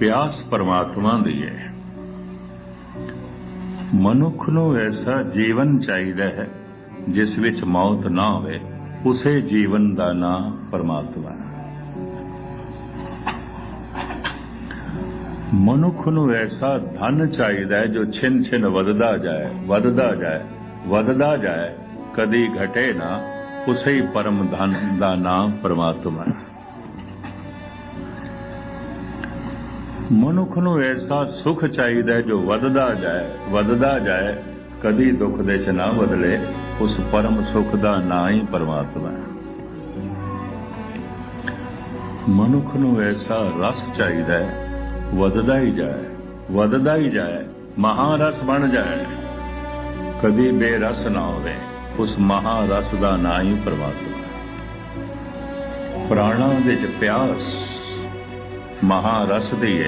ਪਿਆਸ ਪਰਮਾਤਮਾ ਦੀ ਹੈ। ਮਨੁੱਖ ਨੂੰ ਐਸਾ ਜੀਵਨ ਚਾਹੀਦਾ ਹੈ, ਜਿਸ ਵਿੱਚ ਮੌਤ ਨਾ ਹੋਵੇ, ਉਸੇ ਜੀਵਨ ਦਾ ਨਾਮ ਪਰਮਾਤਮਾ ਹੈ। ਮਨੁੱਖ ਨੂੰ ਐਸਾ ਧਨ ਚਾਹੀਦਾ ਹੈ, ਜੋ ਛਿਨ ਛਿਨ ਵਧਦਾ ਜਾਏ ਵਧਦਾ ਜਾਏ ਵਧਦਾ ਜਾਏ, ਕਦੀ ਘਟੇ ਨਾ, ਉਸੇ ਹੀ ਪਰਮ ਧਨ ਦਾ ਨਾਮ ਪਰਮਾਤਮਾ ਹੈ। ਮਨੁੱਖ ਨੂੰ ਐਸਾ ਸੁਖ ਚਾਹੀਦਾ ਜੋ ਵਧਦਾ ਜਾਏ ਵਧਦਾ ਜਾਏ, ਕਦੀ ਦੁੱਖ ਦੇ ਚ ਨਾ ਬਦਲੇ, ਉਸ ਪਰਮ ਸੁਖ ਦਾ ਨਾਂ ਹੀ ਪਰਮਾਤਮਾ ਹੈ। ਮਨੁੱਖ ਨੂੰ ਐਸਾ ਰਸ ਚਾਹੀਦਾ ਹੈ, ਵੱਧਦਾ ਹੀ ਜਾਏ, ਵਧਦਾ ਹੀ ਜਾਏ ਮਹਾਰਸ ਬਣ ਜਾਏ। ਕਦੀ ਬੇਰਸ ਨਾ ਹੋਵੇ, ਉਸ ਮਹਾਰਸ ਦਾ ਨਾਂ ਹੀ ਪਰਮਾਤਮਾ ਹੈ। ਪ੍ਰਾਣਾਂ ਵਿੱਚ ਪਿਆਸ ਮਹਾਰਸ ਦੀ ਹੈ।